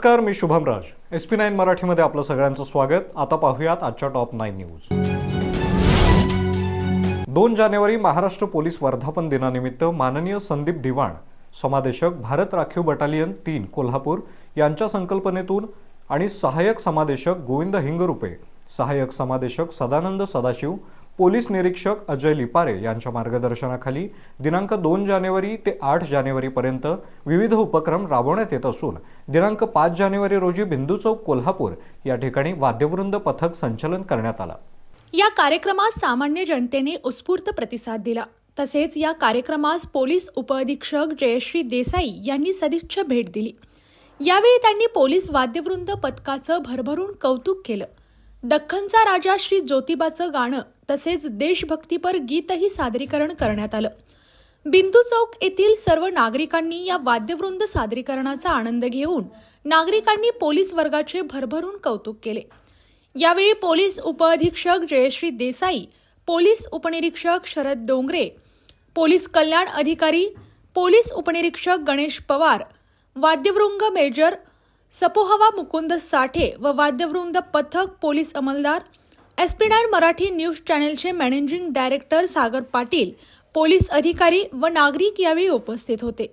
नमस्कार मी Shubham Raj. S P nine मराठीमध्ये आपलं सगळ्यांचं स्वागत. आता पाहूयात आजच्या टॉप नाईन न्यूज. दोन जानेवारी महाराष्ट्र पोलीस वर्धापन दिनानिमित्त माननीय संदीप दिवाण समादेशक भारत राखीव बटालियन तीन कोल्हापूर यांच्या संकल्पनेतून आणि सहाय्यक समादेशक गोविंद हिंगरुपे सहाय्यक समादेशक सदानंद सदाशिव पोलीस निरीक्षक अजय लिपारे यांच्या मार्गदर्शनाखाली दिनांक दोन जानेवारी ते आठ जानेवारीपर्यंत विविध उपक्रम राबवण्यात येत असून दिनांक पाच जानेवारी रोजी बिंदू चौक कोल्हापूर या ठिकाणी वाद्यवृंद पथक संचलन करण्यात आलं. या कार्यक्रमास सामान्य जनतेने उत्स्फूर्त प्रतिसाद दिला. तसेच या कार्यक्रमास पोलीस उपअधीक्षक जयश्री देसाई यांनी सदिच्छ भेट दिली. यावेळी त्यांनी पोलीस वाद्यवृंद पथकाचं भरभरून कौतुक केलं. दख्खनचा राजा श्री ज्योतिबाचं गाणं तसेच देशभक्तीपर गीतही सादरीकरण करण्यात आलं. बिंदू चौक येथील सर्व नागरिकांनी या वाद्यवृंद सादरीकरणाचा आनंद घेऊन नागरिकांनी पोलीस वर्गाचे भरभरून कौतुक केले. यावेळी पोलीस उपअधीक्षक जयश्री देसाई पोलीस उपनिरीक्षक शरद डोंगरे पोलीस कल्याण अधिकारी पोलीस उपनिरीक्षक गणेश पवार वाद्यवृंग मेजर सपोहवा मुकुंद साठे व वाद्यवृंद पथक पोलीस अंमलदार SP nine Marathi news चॅनेलचे managing director Sagar Patil police अधिकारी व नागरिक यावेळी उपस्थित होते.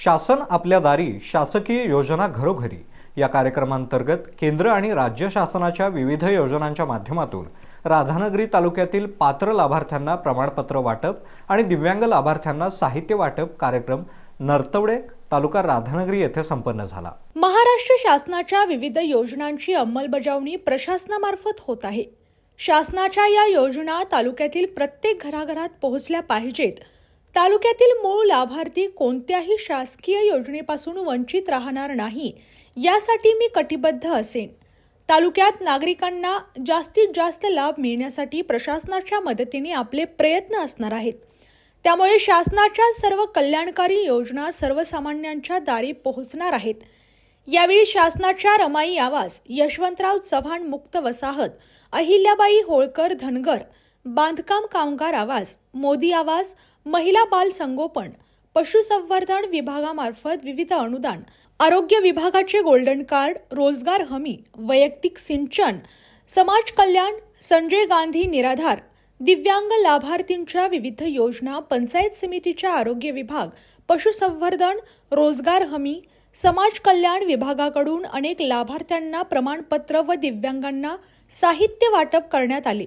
शासन आपल्या दारी शासकीय योजना घरोघरी या कार्यक्रमांतर्गत केंद्र आणि राज्य शासनाच्या विविध योजनांच्या माध्यमातून राधानगरी तालुक्यातील पात्र लाभार्थ्यांना प्रमाणपत्र वाटप आणि दिव्यांग लाभार्थ्यांना साहित्य वाटप कार्यक्रम नर्तवडे तालुका राधानगरी येथे संपन्न झाला. महाराष्ट्र शासनाच्या विविध योजनांची अंमलबजावणी प्रशासनामार्फत होत आहे. शासनाच्या या योजना तालुक्यातील प्रत्येक घराघरात पोहोचल्या पाहिजेत. तालुक्यातील मूळ लाभार्थी कोणत्याही शासकीय योजनेपासून वंचित राहणार नाही यासाठी मी कटिबद्ध असेन. तालुक्यात नागरिकांना जास्तीत जास्त लाभ मिळण्यासाठी प्रशासनाच्या मदतीने आपले प्रयत्न असणार आहेत. त्यामुळे शासनाच्या सर्व कल्याणकारी योजना सर्वसामान्यांच्या दारी पोहोचणार आहेत. यावेळी शासनाच्या रमाई आवास यशवंतराव चव्हाण मुक्त वसाहत अहिल्याबाई होळकर धनगर बांधकाम कामगार आवास मोदी आवास महिला बाल संगोपन पशुसंवर्धन विभागामार्फत विविध अनुदान आरोग्य विभागाचे गोल्डन कार्ड रोजगार हमी वैयक्तिक सिंचन समाज कल्याण संजय गांधी निराधार दिव्यांग लाभार्थींच्या विविध योजना पंचायत समितीच्या आरोग्य विभाग पशुसंवर्धन रोजगार हमी समाज कल्याण विभागाकडून अनेक लाभार्थ्यांना प्रमाणपत्र व दिव्यांगांना साहित्य वाटप करण्यात आले.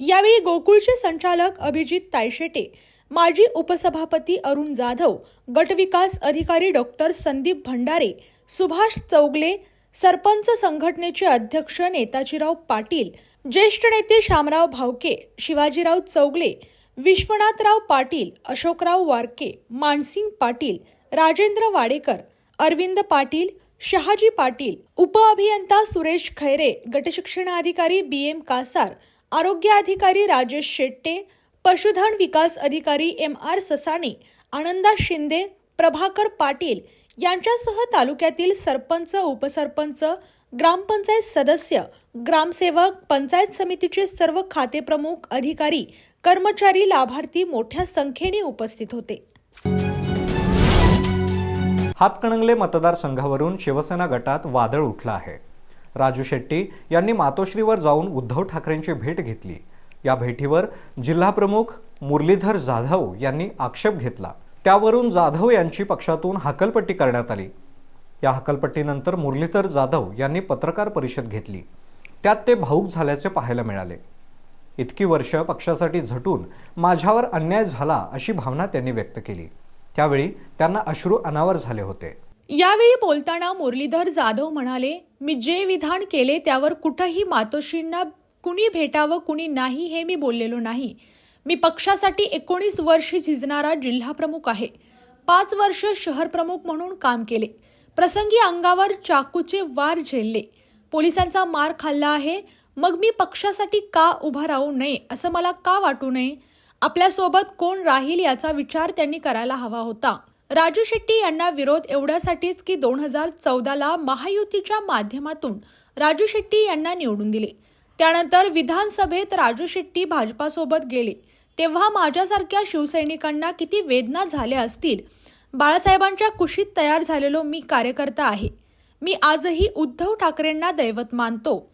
यावेळी गोकुळचे संचालक अभिजित तायशेटे माजी उपसभापती अरुण जाधव गटविकास अधिकारी डॉक्टर संदीप भंडारे सुभाष चौगले सरपंच संघटनेचे अध्यक्ष नेताजीराव पाटील ज्येष्ठ नेते शामराव भावके शिवाजीराव चौगले विश्वनाथराव पाटील अशोकराव वारके मानसिंग पाटील राजेंद्र वाडेकर अरविंद पाटील शहाजी पाटील उपअभियंता सुरेश खैरे गटशिक्षणाधिकारी बी एम कासार आरोग्य अधिकारी राजेश शेट्टे पशुधन विकास अधिकारी एम आर ससाणे आनंदा शिंदे प्रभाकर पाटील यांच्यासह तालुक्यातील सरपंच उपसरपंच ग्रामपंचायत सदस्य ग्रामसेवक पंचायत समितीचे सर्व खातेप्रमुख अधिकारी कर्मचारी लाभार्थी मोठ्या संख्येने उपस्थित होते. हातकणंगले मतदारसंघावरून शिवसेना गटात वादळ उठलं आहे. राजू शेट्टी यांनी मातोश्रीवर जाऊन उद्धव ठाकरेंची भेट घेतली. या भेटीवर जिल्हाप्रमुख मुरलीधर जाधव यांनी आक्षेप घेतला. त्यावरून जाधव यांची पक्षातून हकलपट्टी करण्यात आली. या हकलपट्टीनंतर मुरलीधर जाधव यांनी पत्रकार परिषद घेतली. त्यात ते भाऊक झाल्याचे पाहायला मिळाले. इतकी वर्ष पक्षासाठी झटून माझ्यावर अन्याय झाला अशी भावना त्यांनी व्यक्त केली. त्यावेळी त्यांना अश्रू अनावर झाले होते. यावेळी बोलताना मुरलीधर जाधव म्हणाले मी जे विधान केले त्यावर कुठंही मातोश्रींना कुणी भेटावं कुणी नाही हे मी बोललेलो नाही. मी पक्षासाठी एकोणीस वर्ष झिजणारा जिल्हाप्रमुख आहे. पाच वर्ष शहर प्रमुख म्हणून काम केले. प्रसंगी अंगावर चाकूचे वार झेलले. पोलिसांचा मार खाल्ला आहे. मग मी पक्षासाठी का उभा राहू नये असं मला का वाटू नये? आपल्यासोबत कोण राहील याचा विचार त्यांनी करायला हवा होता. राजू शेट्टी यांना विरोध एवढ्यासाठीच की दोन हजार चौदाला महायुतीच्या माध्यमातून राजू शेट्टी यांना निवडून दिले. त्यानंतर विधानसभेत राजू शेट्टी भाजपासोबत गेले. तेव्हा माझ्यासारख्या शिवसैनिकांना किती वेदना झाल्या असतील. बाळासाहेबांच्या कुशीत तयार झालेलो मी कार्यकर्ता आहे. मी आजही उद्धव ठाकरेंना दैवत मानतो.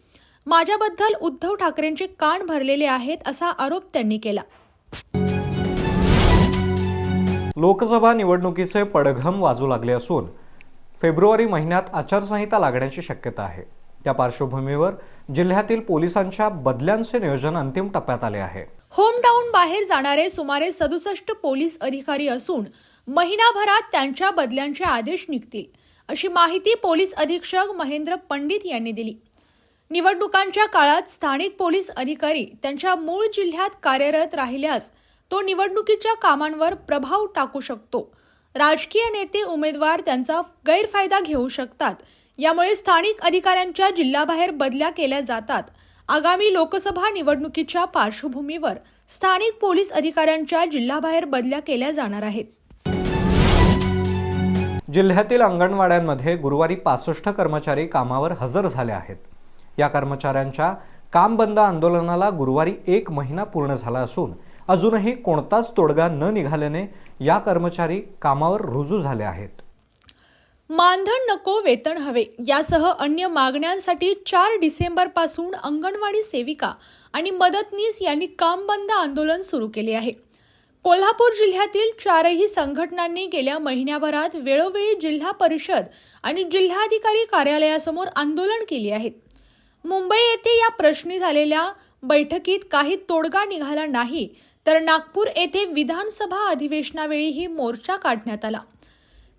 माझ्याबद्दल उद्धव ठाकरेंचे कान भरलेले आहेत असा आरोप त्यांनी केला. लोकसभा निवडणुकीचे पडघम वाजू लागले असून फेब्रुवारी महिन्यात आचारसंहिता लागण्याची शक्यता आहे. त्या पार्श्वभूमीवर जिल्ह्यातील पोलिसांच्या बदल्यांचे नियोजन अंतिम टप्प्यात आले आहे. होम टाऊन बाहेर जाणारे सुमारे सदुसष्ट पोलीस अधिकारी असून महिनाभरात त्यांच्या बदल्यांचे आदेश निघतील अशी माहिती पोलीस अधीक्षक महेंद्र पंडित यांनी दिली. निवडणुकांच्या काळात स्थानिक पोलीस अधिकारी त्यांच्या मूळ जिल्ह्यात कार्यरत राहिल्यास तो निवडणुकीच्या कामांवर प्रभाव टाकू शकतो. राजकीय नेते उमेदवार त्यांचा गैरफायदा घेऊ शकतात यामुळे स्थानिक अधिकाऱ्यांच्या जिल्हाबाहेर बदल्या केल्या जातात. आगामी लोकसभा निवडणुकीच्या पार्श्वभूमीवर स्थानिक पोलीस अधिकाऱ्यांच्या जिल्हाबाहेर बदल्या केल्या जाणार आहेत. जिल्ह्यातील अंगणवाड्यांमध्ये गुरुवारी पासष्ट कर्मचारी कामावर हजर झाले आहेत. या कर्मचाऱ्यांच्या काम बंद आंदोलनाला गुरुवारी एक महिना पूर्ण झाला असून अजूनही कोणताच तोडगा न निघाल्याने या कर्मचारी कामावर रुजू झाले आहेत. मानधन नको वेतन हवे. यासह अन्य मागण्यांसाठी चार डिसेंबरपासून अंगणवाडी सेविका आणि मदतनीस यांनी काम बंद आंदोलन सुरू केले आहे. कोल्हापूर जिल्ह्यातील चारही संघटनांनी गेल्या महिन्याभरात वेळोवेळी जिल्हा परिषद आणि जिल्हाधिकारी कार्यालयासमोर आंदोलन केली आहेत मुंबई येथे या प्रश्नी झालेल्या बैठकीत काही तोडगा निघाला नाही तर नागपूर येथे विधानसभा अधिवेशनावेळीही मोर्चा काढण्यात आला.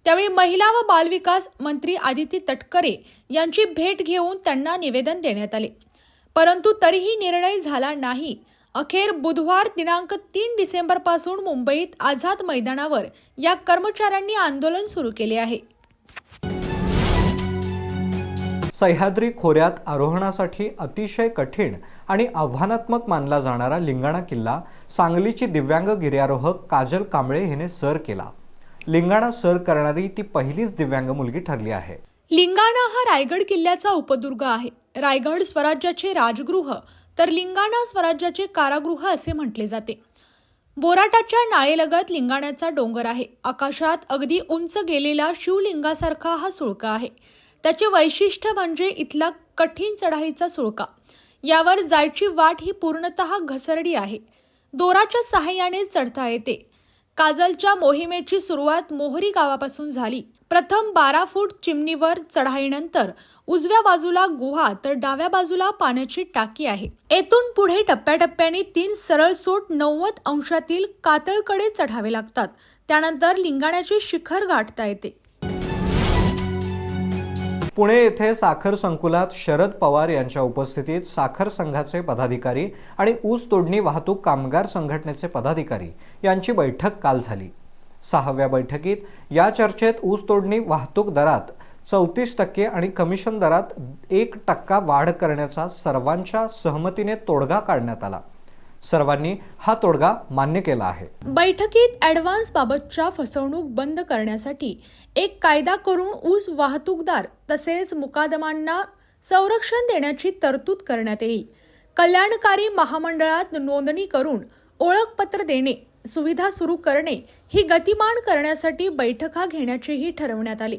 त्यावेळी महिला व बालविकास मंत्री आदिती तटकरे यांची भेट घेऊन त्यांना निवेदन देण्यात आले. परंतु तरीही निर्णय झाला नाही. अखेर बुधवार दिनांक तीन डिसेंबरपासून मुंबईत आझाद मैदानावर या कर्मचाऱ्यांनी आंदोलन सुरू केले आहे. सह्याद्री खोऱ्यात आरोहणासाठी अतिशय कठीण आणि आव्हानात्मक मानला जाणारा लिंगाणा किल्ला सांगलीची दिव्यांग गिर्यारोहक काजल कांबळे हिने सर केला. लिंगाणा सर करणारी ती पहिलीच दिव्यांग मुलगी ठरली आहे. लिंगाणा हा रायगड किल्ल्याचा उपदुर्ग आहे. रायगड स्वराज्याचे राजगृह तर लिंगाणा स्वराज्याचे कारागृह असे म्हटले जाते. बोराटाच्या नाळेलगत लिंगाण्याचा डोंगर आहे. आकाशात अगदी उंच गेलेला शिवलिंगासारखा हा सुळका आहे. त्याचे वैशिष्ट्य म्हणजे इथला कठीण चढाईचा सुळका. यावर जायची वाट ही पूर्णतः घसरडी आहे. दोराच्या सहाय्याने चढता येते. काजलच्या मोहिमेची सुरुवात मोहरी गावापासून झाली. प्रथम बारा फूट चिमणीवर चढाईनंतर उजव्या बाजूला गुहा तर डाव्या बाजूला पाण्याची टाकी आहे. येथून पुढे टप्प्याटप्प्याने तीन सरळ सोट नव्वद अंशातील कातळकडे चढावे लागतात. त्यानंतर लिंगाण्याचे शिखर गाठता येते. पुणे येथे साखर संकुलात शरद पवार यांच्या उपस्थितीत साखर संघाचे पदाधिकारी आणि ऊस तोडणी वाहतूक कामगार संघटनेचे पदाधिकारी यांची बैठक काल झाली. सहाव्या बैठकीत या चर्चेत ऊस तोडणी वाहतूक दरात चौतीस टक्के आणि कमिशन दरात एक टक्का वाढ करण्याचा सर्वांच्या सहमतीने तोडगा काढण्यात आला. सर्वांनी हा तोडगा मान्य केला आहे. बैठकीत ॲडव्हान्स बाबतच्या फसवणूक बंद करण्यासाठी एक कायदा करून ऊस वाहतूकदार तसेच मुकादमांना संरक्षण देण्याची तरतूद करण्यात येईल. कल्याणकारी महामंडळात नोंदणी करून ओळखपत्र देणे सुविधा सुरू करणे ही गतिमान करण्यासाठी बैठका घेण्याचेही ठरवण्यात आले.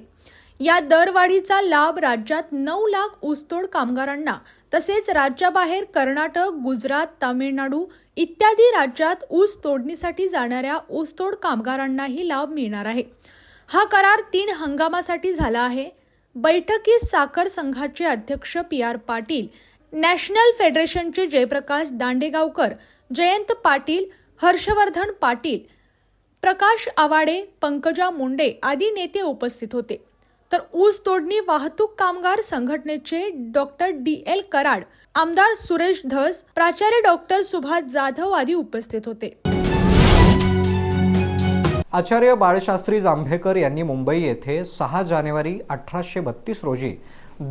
या दरवाढीचा लाभ राज्यात नऊ लाख ऊसतोड कामगारांना तसेच राज्याबाहेर कर्नाटक गुजरात तामिळनाडू इत्यादी राज्यात ऊस तोडणीसाठी जाणाऱ्या ऊसतोड कामगारांनाही लाभ मिळणार आहे. हा करार तीन हंगामासाठी झाला आहे. बैठकीत साखर संघाचे अध्यक्ष पी आर पाटील नॅशनल फेडरेशनचे जयप्रकाश दांडेगावकर जयंत पाटील हर्षवर्धन पाटील प्रकाश आवाडे पंकजा मुंडे आदी नेते उपस्थित होते. तर ऊस तोडणी वाहतूक कामगार संघटनेचे डॉक्टर डी एल कराड आमदार सुरेश धस प्राचार्य डॉक्टर सुभाष जाधव आदी उपस्थित होते. आचार्य बाळशास्त्री जांभेकर यांनी मुंबई येथे सहा जानेवारी अठराशे बत्तीस रोजी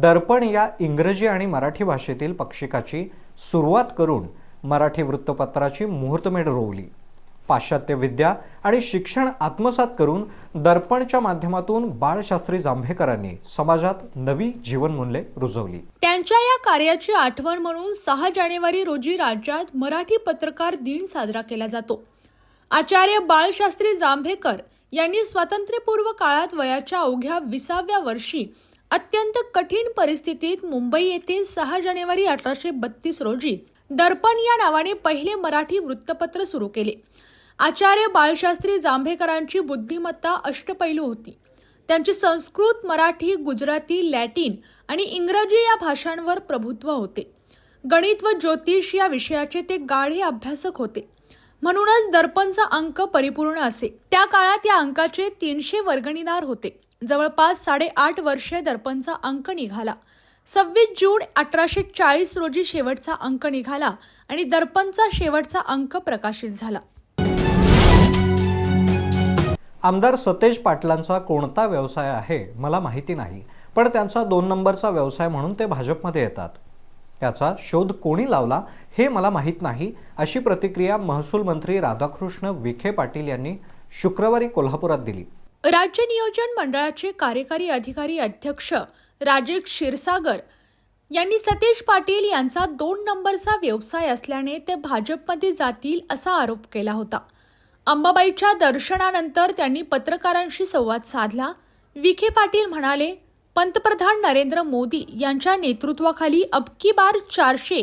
दर्पण या इंग्रजी आणि मराठी भाषेतील पक्षिकाची सुरुवात करून मराठी वृत्तपत्राची मुहूर्तमेढ रोवली. पाश्चात्य विद्या आणि शिक्षण आत्मसात करून दर्पणच्या माध्यमातून बाळशास्त्री जांभेकरांनी समाजात नवी जीवनमूल्ये रुजवली. त्यांच्या या कार्याची आठवण म्हणून सहा जानेवारी रोजी राज्यात मराठी पत्रकार दिन साजरा केला जातो. आचार्य बाळशास्त्री जांभेकर यांनी स्वातंत्र्यपूर्व काळात वयाच्या अवघ्या विसाव्या वर्षी अत्यंत कठीण परिस्थितीत मुंबई येथे सहा जानेवारी अठराशे बत्तीस रोजी दर्पण या नावाने पहिले मराठी वृत्तपत्र सुरू केले. आचार्य बाळशास्त्री जांभेकरांची बुद्धिमत्ता अष्टपैलू होती. त्यांचे संस्कृत मराठी गुजराती लॅटिन आणि इंग्रजी या भाषांवर प्रभुत्व होते. गणित व ज्योतिष या विषयाचे ते गाढे अभ्यासक होते. म्हणूनच दर्पणचा अंक परिपूर्ण असे. त्या काळात या अंकाचे तीनशे वर्गणीदार होते. जवळपास साडेआठ वर्षे दर्पणचा अंक निघाला. सव्वीस जून अठराशे चाळीस रोजी शेवटचा अंक निघाला आणि दर्पणचा शेवटचा अंक प्रकाशित झाला. आमदार सतेज पाटलांचा कोणता व्यवसाय आहे मला माहिती नाही पण त्यांचा दोन नंबरचा व्यवसाय म्हणून ते भाजपमध्ये येतात. याचा शोध कोणी लावला हे मला माहीत नाही अशी प्रतिक्रिया महसूल मंत्री राधाकृष्ण विखे पाटील यांनी शुक्रवारी कोल्हापुरात दिली. राज्य नियोजन मंडळाचे कार्यकारी अधिकारी अध्यक्ष राजेश क्षीरसागर यांनी सतीश पाटील यांचा दोन नंबरचा व्यवसाय असल्याने ते भाजपमध्ये जातील असा आरोप केला होता. अंबाबाईच्या दर्शनानंतर त्यांनी पत्रकारांशी संवाद साधला. विखे पाटील म्हणाले पंतप्रधान नरेंद्र मोदी यांच्या नेतृत्वाखाली अबकी बार चारशे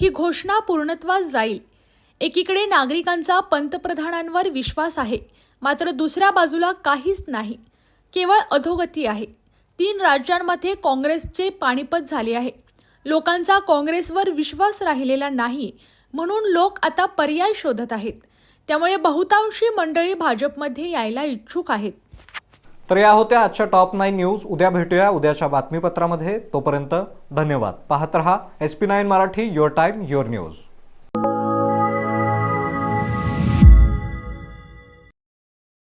ही घोषणा पूर्णत्वास जाईल. एकीकडे नागरिकांचा पंतप्रधानांवर विश्वास आहे मात्र दुसऱ्या बाजूला काहीच नाही. केवळ अधोगती आहे. तीन राज्यांमध्ये काँग्रेसचे पाणीपत झाले आहे. लोकांचा काँग्रेसवर विश्वास राहिलेला नाही म्हणून लोक आता पर्याय शोधत आहेत. त्यामुळे बहुतांशी मंडळी भाजपमध्ये यायला इच्छुक आहेत. तर या होत्या आजच्या टॉप नाईन न्यूज. उद्या भेटूया उद्याच्या बातमीपत्रामध्ये. तोपर्यंत धन्यवाद. पाहत रहा S P nine Marathi your time your news